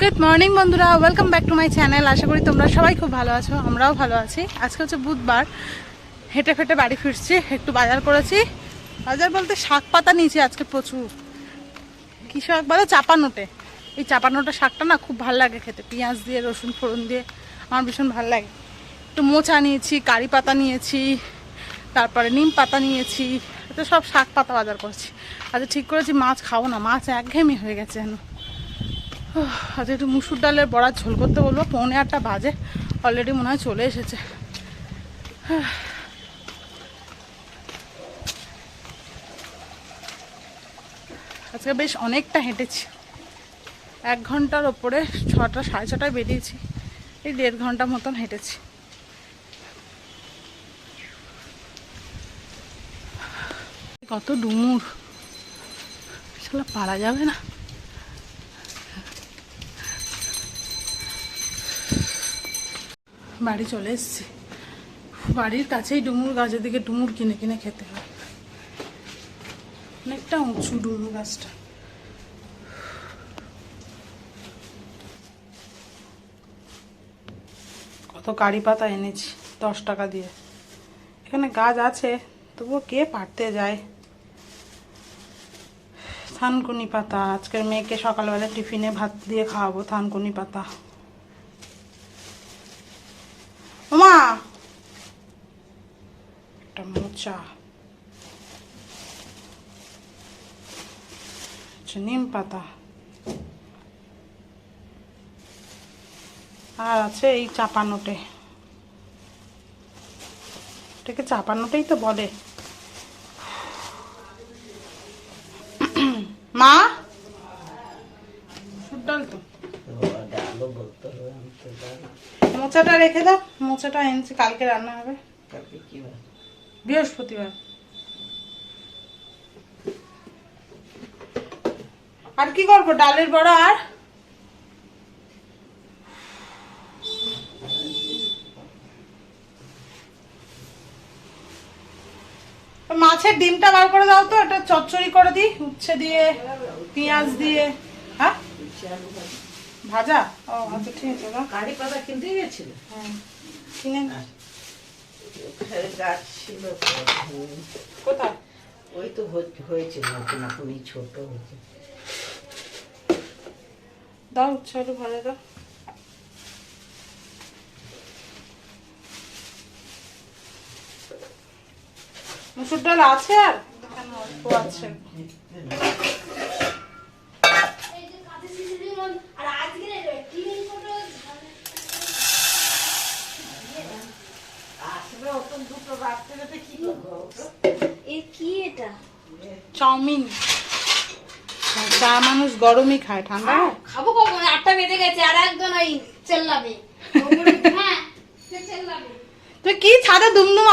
Good morning বন্ধুরা। Welcome back to my channel আশা করি তোমরা সবাই খুব ভালো আছো, আমরাও ভালো আছি। আজকে হচ্ছে বুধবার। হেঁটে ফেটে বাড়ি ফিরছি, একটু বাজার করেছি। বাজার বলতে শাক পাতা নিয়েছি আজকে প্রচুর। কী শাক বলে? চাপানোটে এই চাপানোটা শাকটা না খুব ভালো লাগে খেতে। পেঁয়াজ দিয়ে, রসুন, ফোড়ন দিয়ে আমার ভীষণ ভালো লাগে। একটু মোচা নিয়েছি, কারি পাতা নিয়েছি, তারপরে নিম পাতা নিয়েছি। এটা সব শাক পাতা বাজার করছি। আচ্ছা ঠিক করেছি, মাছ খাব না। মাছ একঘেয়েমি হয়ে গেছে যেন। আচ্ছা একটু মুসুর ডালের বড়া ঝোল করতে বলব। পৌনে আটটা বাজে। অলরেডি মনে হয় চলে এসেছে। আজকে বেশ অনেকটা হেঁটেছি। এক ঘণ্টার ওপরে ছটা, সাড়ে ছটায় বেরিয়েছি। এই দেড় ঘণ্টা মতন হেঁটেছি। কত ডুমুর। শালা, পারা যাবে না। বাড়ি চলে এসেছি। বাড়ির কাছেই ডুমুর গাছের দিকে ডুমুর কিনে কিনে খেতে হয়। অনেকটা উঁচু ডুমুর গাছটা। কত কারি পাতা এনেছি, দশ টাকা দিয়ে। এখানে গাছ আছে, তবুও কে পারতে যায়? থানকুনি পাতা, আজকের মেয়েকে সকালবেলা টিফিনে ভাত দিয়ে খাওয়াবো থানকুনি পাতা। ওমা! একটা মোচা। আচ্ছা নিম পাতা। আর আছে এই চাপানোটে। এটাকে চাপানোটেই তো বলে মা মুসুর ডাল তো মোচাটা রেখে দাও মোচাটা এনেছি কালকে রান্না হবে। বৃহস্পতিবার। আর কি করব ডালের বড়া আর? মাছের ডিমটা বার করে দাও তো এটা চচ্চড়ি করে দিই উচ্ছে দিয়ে পেঁয়াজ দিয়ে হ্যাঁ? ভাজা? ও আচ্ছা ঠিক আছে দাও কারি পাতা কিনতে গেছিল? হ্যাঁ কিনে নে। ওখানে গাছ ছিল কোথায়? ওই তো হয়ে- হয়েছে নতুন এখন এই ছোট হয়েছে। দাও আলু ভাজা দাও। মুসুর ডাল আছে আর? অল্প আছে। দুটো রাত্রে কি করব? এ কি এটা? চাউমিন। চা মানুষ গরমই খায় ঠান্ডা? খাব কখন? আটটা বেজে গেছে আর একজন ওই চেল্লাবে। হ্যাঁ চেল্লাবে। তুই কি ছাদে দুমদুম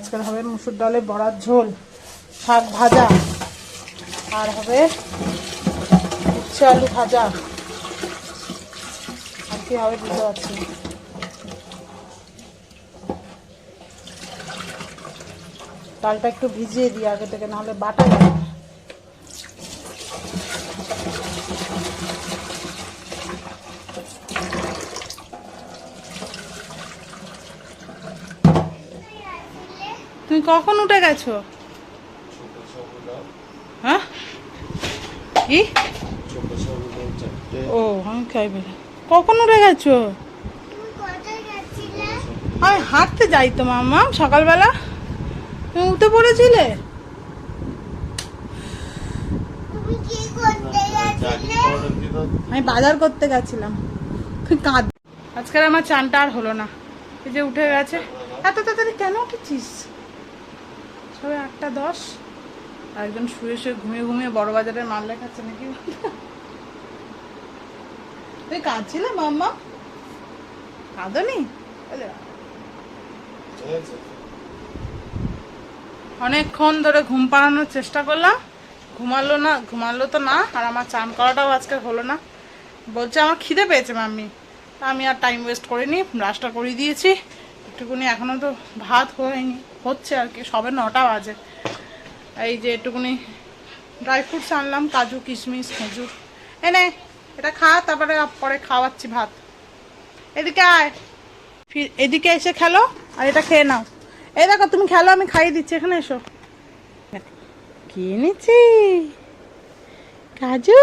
আজকাল হবে মুসুর ডালে বড়ার ঝোল, শাক ভাজা, আর হবে উচ্ছে আলু ভাজা। আর কি হবে বুঝতে পারছি ডালটা একটু ভিজিয়ে দিই আগে থেকে, নাহলে বাটা যাবে। কখন উঠে গেছো? হ্যাঁ? কি? ও, আমি খাইবে কখন উঠে গেছো? আমি হাঁটতে যাই তো মামা সকালবেলা। তুমি উঠে পড়েছিলে? আমি বাজার করতে গেছিলাম। কাঁদ আজকাল আমার চানটা আর হলো না। এই যে উঠে গেছে। এত তাড়াতাড়ি কেন উঠেছিস? সবে আটটা দশ। আর একজন শুয়ে শুয়ে ঘুমিয়ে ঘুমিয়ে বড় বাজারের মাল লেখাচ্ছে নাকি? তুই কাঁদছিলে মাম্মা? কাঁদনি? অনেকক্ষণ ধরে ঘুম পাড়ানোর চেষ্টা করলাম। ঘুমালো না ঘুমালো তো না আর আমার চান করাটাও আজকে হলো না। বলছে আমার খিদে পেয়েছে মাম্মি। তা আমি আর টাইম ওয়েস্ট করিনি ব্রাশটা করে দিয়েছি। একটুকুনি এখনও তো ভাত হয়নি। হচ্ছে আর কি, সবে নটা বাজে। এই যে একটুকুনি ড্রাই ফ্রুটস আনলাম, কাজু, কিশমিশ, খেজুর। এনে এটা খা, তারপরে পরে খাওয়াচ্ছি ভাত। এদিকে আয়। ফির এদিকে এসে খেলো, আর এটা খেয়ে নাও। এই দেখো, তুমি খেলো, আমি খাইয়ে দিচ্ছি, এখানে এসো। কি এনেছি? কাজু?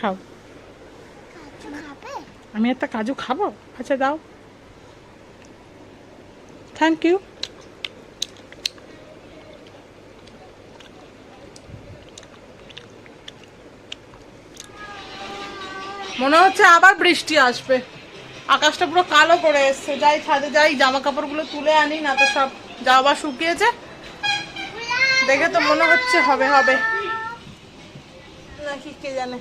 খাও। আমি একটা কাজু খাব? আচ্ছা দাও। থ্যাংক ইউ মনে হচ্ছে আবার বৃষ্টি আসবে। আকাশটা পুরো কালো করে এসছে। যাই ছাদে যাই জামা কাপড়গুলো তুলে আনি না তো সব যাওয়া শুকিয়েছে। দেখে তো মনে হচ্ছে হবে হবে। নাকি কে জানে?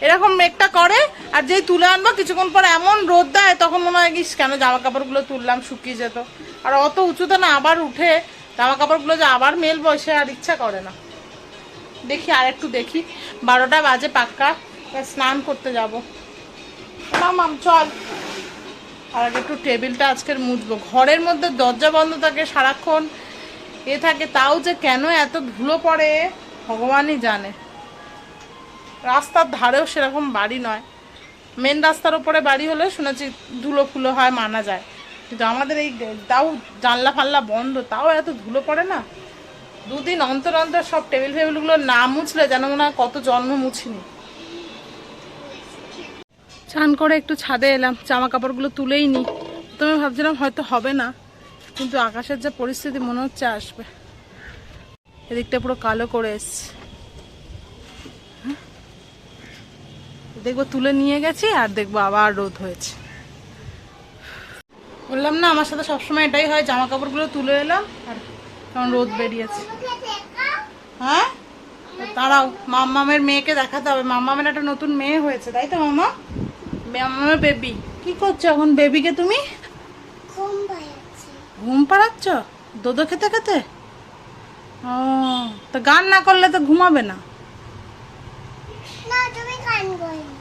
এরকম মেঘটা করে, আর যেই তুলে আনব, কিছুক্ষণ পর এমন রোদ দেয়, তখন মনে হয় গিস কেন জামা কাপড়গুলো তুললাম, শুকিয়ে যেত। আর অত উঁচুতে না আবার উঠে জামা কাপড়গুলো যে আবার মেল বসে আর ইচ্ছা করে না। দেখি, আর একটু দেখি। বারোটা বাজে পাক্কা স্নান করতে যাব। মাম, চল। আর একটু টেবিলটা আজকের মুছবো। ঘরের মধ্যে দরজা বন্ধ থাকে সারাক্ষণ। এ থাকে, তাও যে কেন এত ধুলো পড়ে, ভগবানই জানে। রাস্তার ধারেও সেরকম বাড়ি নয়। মেন রাস্তার ওপরে বাড়ি হলে শুনেছি ধুলো ফুলো হয়, মানা যায়। কিন্তু আমাদের এই তাও জানলা ফাল্লা বন্ধ, তাও এত ধুলো পড়ে না। দুদিন অন্তর অন্তর সব টেবিল ফেবিলগুলো না মুছলে যেন মনে হয় কত জন্ম মুছিনি। চান করে একটু ছাদে এলাম জামা কাপড়গুলো তুলেই নি। প্রথমে ভাবছিলাম হয়তো হবে না, কিন্তু আকাশের যে পরিস্থিতি মনে হচ্ছে আসবে। এদিকটা পুরো কালো করে এসছে। দেখব তুলে নিয়ে গেছি আর দেখব আবার রোদ হয়েছে। বললাম না আমার সাথে সবসময় এটাই হয় জামা কাপড়গুলো তুলে এলাম আর তখন রোদ বেরিয়েছে। হ্যাঁ? তারাও মাম্মামের মেয়েকে দেখাতে হবে। মাম্মামের একটা নতুন মেয়ে হয়েছে তাই তো মামা? মাম্মামের বেবি কি করছ এখন বেবিকে তুমি? ঘুম পাড়াচ্ছ? দোদো খেতে খেতে? ও তো গান না করলে তো ঘুমাবে না।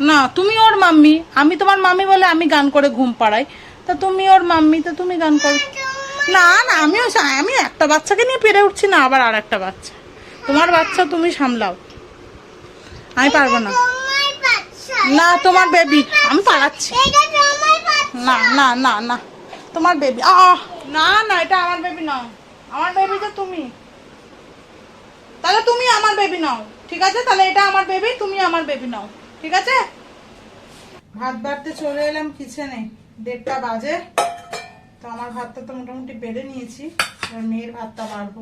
না, তুমি ওর মাম্মি। আমি তোমার মাম্মি বলে আমি গান করে ঘুম পাড়াই। তা তুমি ওর মাম্মি, তো তুমি গান করো। না না, আমিও আমি একটা বাচ্চাকে নিয়ে পেরে উঠছি না, আবার আর একটা বাচ্চা। তোমার বাচ্চা তুমি সামলাও। আমি পারব না। না, তোমার বেবি আমি পালাচ্ছি। না না না না। তোমার বেবি আহ না না, এটা আমার বেবি নাও আমার বেবি তো তুমি। তাহলে তুমি আমার বেবি নাও। ঠিক আছে? তাহলে এটা আমার বেবি তুমি আমার বেবি নাও। ঠিক আছে? ভাত বাড়তে চলে এলাম কিচেনে। দেড়টা বাজে। তো আমার ভাতটা তো মোটামুটি বেড়ে নিয়েছি। এবার মেয়ের ভাতটা বাড়বো।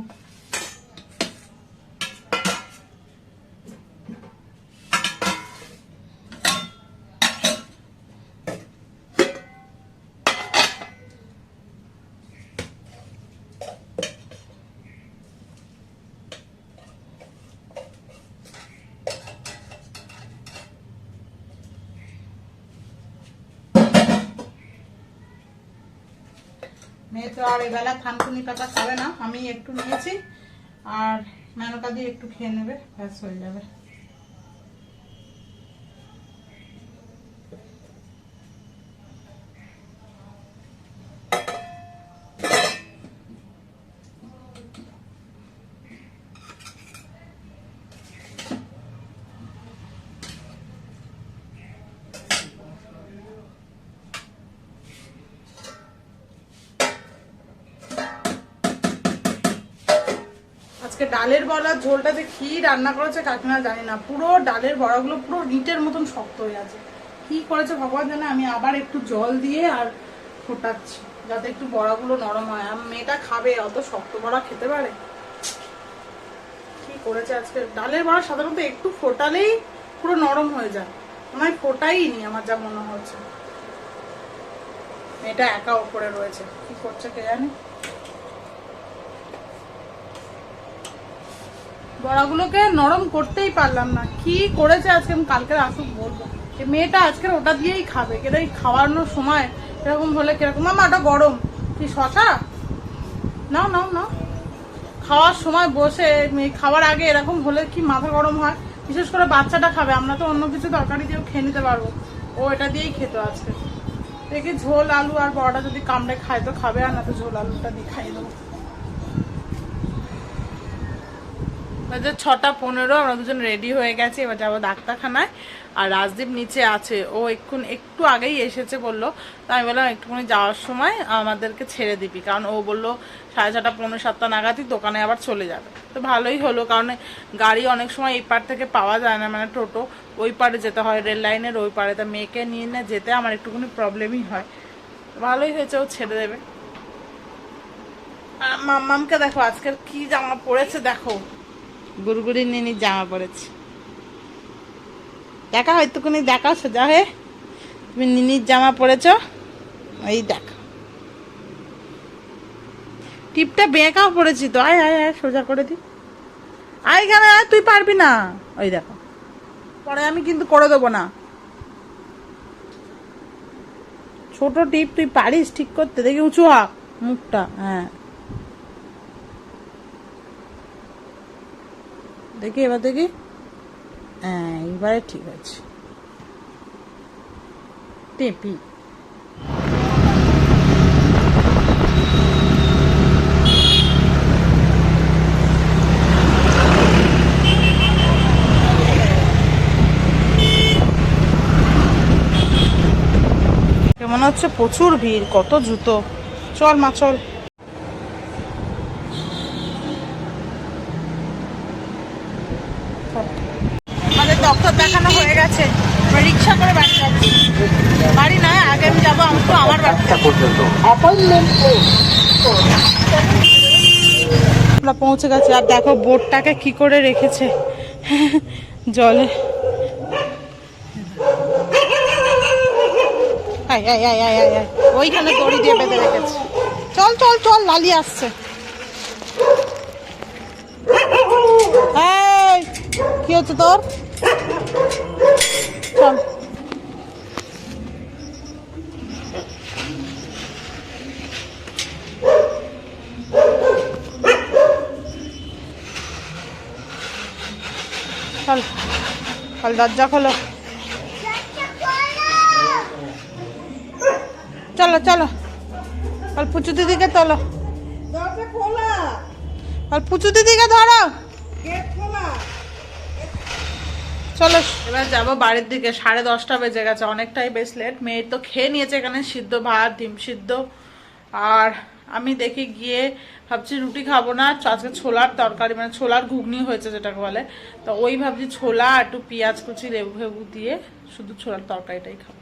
মেয়ে তো আর এবেলা থানকুনি পাতা খাবে না, আমি একটু নিয়েছি, আর মেনকা দিয়ে একটু খেয়ে নেবে, ব্যাস হয়ে যাবে। ডালের বড়ার ঝোলটা যে কি রান্না করেছে কাকিমা জানি না। পুরো ডালের বড়াগুলো পুরো ইটের মতন শক্ত হয়ে আছে। কি করেছে ভগবান জানে, আমি আবার একটু জল দিয়ে আর ফোটাচ্ছি, যাতে একটু বড়াগুলো নরম হয়। আর মেয়েটা খাবে, অত শক্ত বড়া খেতে পারে? কি করেছে আজকে? ডালের বড়া সাধারণত একটু ফোটালেই পুরো নরম হয়ে যায়। হয় ফোটাই নি আমার যা মনে হচ্ছে। মেয়েটা একা ওপরে রয়েছে। কি করছে কে জানে? বড়াগুলোকে নরম করতেই পারলাম না। কি করেছে আজকে আমি কালকে আসুক বলব। এই মেয়েটা আজকে ওটা দিয়েই খাবে। এই খাওয়ানোর সময় এরকম হলে কীরকম মামা, ওটা গরম। কি, শশা? নাও নাও নাও। খাওয়ার সময় বসে খাওয়ার আগে এরকম হলে কি মাথা গরম হয়? বিশেষ করে বাচ্চাটা খাবে। আমরা তো অন্য কিছু তরকারি দিয়েও খেয়ে নিতে পারব। ও এটা দিয়েই খেতো আজকে। দেখি ঝোল, আলু আর বড়টা যদি কামড়ে খায় তো খাবে। আর না তো ঝোল, আলুটা দিয়ে খাইয়ে দেবো। বাজে ছটা পনেরো, আমরা দুজন রেডি হয়ে গেছি, এবার যাব ডাক্তারখানায়। আর রাজদীপ নিচে আছে, ও এক্ষুন একটু আগেই এসেছে বলল। তো আমি বললাম, একটুখানি যাওয়ার সময় আমাদেরকে ছেড়ে দিবি। কারণ ও বলল, সাড়ে ছটা পনেরো সাতটা নাগাদই দোকানে আবার চলে যাবে। তো ভালোই হলো, কারণ গাড়ি অনেক সময় এই পার থেকে পাওয়া যায় না মানে টোটো। ওই পারে যেতে হয়, রেল লাইনের ওই পারে। তা মেয়েকে নিয়ে না যেতে আমার একটুখানি প্রবলেমই হয়। ভালোই হয়েছে, ও ছেড়ে দেবে। আর দেখো, আজকের কি জামা পড়েছে, দেখো। গুড়গুড়ি নিনি জামা পরেছে দেখা হয়তো কোনো দেখা, সোজা হয়ে তুমি নিনির জামা পরেছ এই দেখা। টিপটা বেঁকাও পড়েছি তো, আয় আয় আয়, সোজা করে দি। আয় কেন আয়, তুই পারবি না। ওই দেখো। পরে আমি কিন্তু করে দেবো না। ছোট টিপ, তুই পারিস ঠিক করতে? দেখি উঁচু হা মুখটা হ্যাঁ। দেখি, এবার দেখি। হ্যাঁ এবারে ঠিক আছে। টেপি। হচ্ছে প্রচুর ভিড়, কত জুতো। চল মা, চল আমাদের ডক্টর দেখানো হয়ে গেছে এবার রিক্সা করে বাড়ি যাচ্ছি বাড়ি নয় আগে আমি যাব আমি তো আমার বাড়িতে আমরা পৌঁছে গেছি, আর দেখো বোটটাকে কি করে রেখেছে। জলে। ওইখানে দড়ি দিয়ে বেঁধে রেখেছে। চল চল চল লালি আসছে। কি হচ্ছে তোর? চল দরজা খোলো। চলো চলো। আর পুচু দিদিকে তোলো। আর পুচু দিদিকে ধরো। চলো। এবার যাব বাড়ির দিকে। সাড়ে দশটা বেজে গেছে অনেকটাই বেশ লেট মেয়ে তো খেয়ে নিয়েছে এখানে সিদ্ধ ভাত ডিম সিদ্ধ আর আমি দেখি গিয়ে ভাবছি রুটি খাব না আজকে ছোলার তরকারি মানে ছোলার ঘুগনি হয়েছে যেটাকে বলে। তো ওই ভাবছি ছোলা একটু পেঁয়াজ কুচি লেবু ফেবু দিয়ে শুধু ছোলার তরকারিটাই খাব।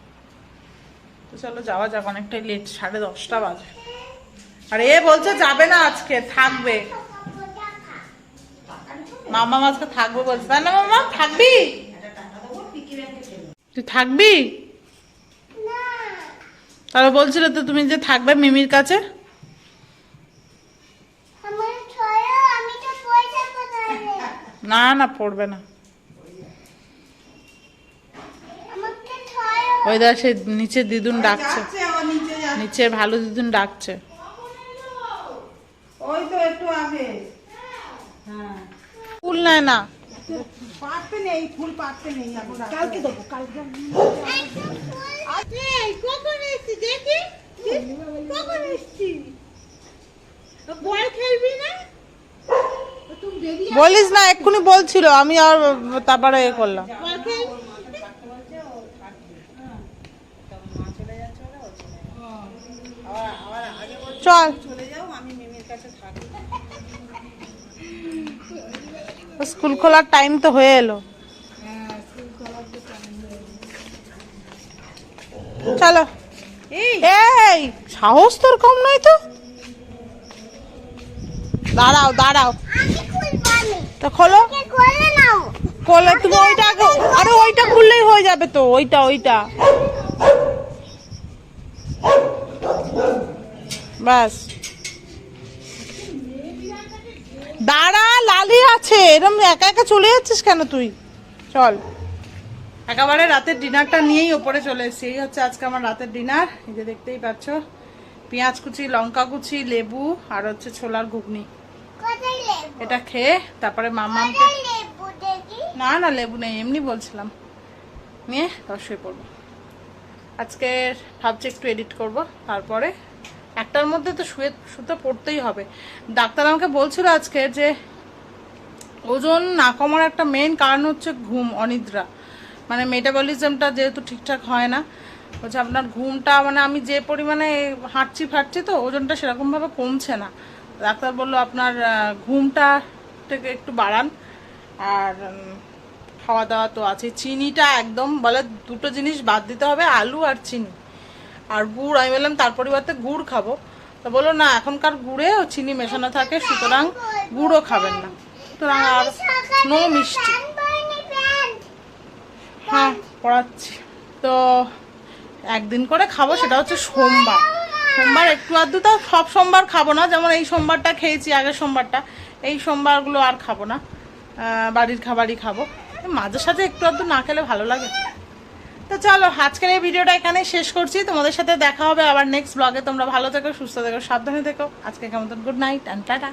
তো চলো যাওয়া যাক অনেকটাই লেট সাড়ে দশটা বাজে। আর এ বলছে যাবে না আজকে থাকবে। মামা আজকে থাকবে বলছে। তাই না মামা থাকবি? তুই থাকবি? তাহলে বলছিল তো তুমি যে থাকবে মিমির কাছে? না না পড়বে না। ওই দেখ সে নিচে দিদুন ডাকছে। নিচে ভালো দিদুন ডাকছে। ওই তো একটু আগে। ফুল নেয় না। নেই ফুল নেই কালকে দেবো কালকে। কখন এসছি দেখি? কখন এসছি বল খেলবি না? বলিস না এক্ষুনি বলছিল আমি আর তারপরে এ করলাম। চল। স্কুল খোলার টাইম তো হয়ে এলো। চলো। এই সাহস তোর কম নয় তো? দাঁড়াও দাঁড়াও। তো খোলো। খোলে তুমি ওইটা আরে ওইটা খুললেই হয়ে যাবে তো ওইটা ওইটা। বাস দাঁড়া লালি আছে। এরম একা একা চলে যাচ্ছিস কেন তুই? চল। একেবারে রাতের ডিনারটা নিয়েই ওপরে চলে এসেছি। এই হচ্ছে আজকে আমার রাতের ডিনার। এই যে দেখতেই পাচ্ছ পেঁয়াজ কুচি লঙ্কা কুচি লেবু আর হচ্ছে ছোলার ঘুগনি। এটা খেয়ে তারপরে মামাকে না না লেবু নেই এমনি বলছিলাম। নিয়ে তারপর শুয়ে পড়ব। আজকে ভাবছি একটু এডিট করব তারপরে একটার মধ্যে তো শুয়ে শুতে পড়তেই হবে। ডাক্তার আমাকে বলছিল আজকে যে ওজন না কমার একটা মেন কারণ হচ্ছে ঘুম অনিদ্রা। মানে মেটাবলিজমটা যেহেতু ঠিকঠাক হয় না বলছে আপনার ঘুমটা মানে আমি যে পরিমাণে হাঁটছি ফাটছি তো ওজনটা সেরকমভাবে কমছে না। ডাক্তার বলল আপনার ঘুমটা থেকে একটু বাড়ান। আর খাওয়া দাওয়া তো আছে। চিনিটা একদম, বলে দুটো জিনিস বাদ দিতে হবে, আলু আর চিনি। আর গুড়, আমি বললাম তার পরিবর্তে গুড় খাব। তো বলল, না, এখনকার গুড়ে চিনি মেশানো থাকে, সুতরাং গুড়ও খাবেন না। সুতরাং আর নো মিষ্টি। হ্যাঁ পড়াচ্ছি। তো একদিন করে খাব, সেটা হচ্ছে সোমবার। সোমবার একটু আধটু তো সব সোমবার খাব না, যেমন এই সোমবারটা খেয়েছি, আগের সোমবারটা। এই সোমবারগুলো আর খাব না বাড়ির খাবারই খাব। মাঝে সাথে একটু আধটু না খেলে ভালো লাগে। তো চলো, আজকের এই ভিডিওটা এখানে শেষ করছি। তোমাদের সাথে দেখা হবে আবার নেক্সট ব্লগে তোমরা ভালো থেকো, সুস্থ থেকো, সাবধানে থেকো। আজকে কেমন গুড নাইট অ্যান্ড টাটা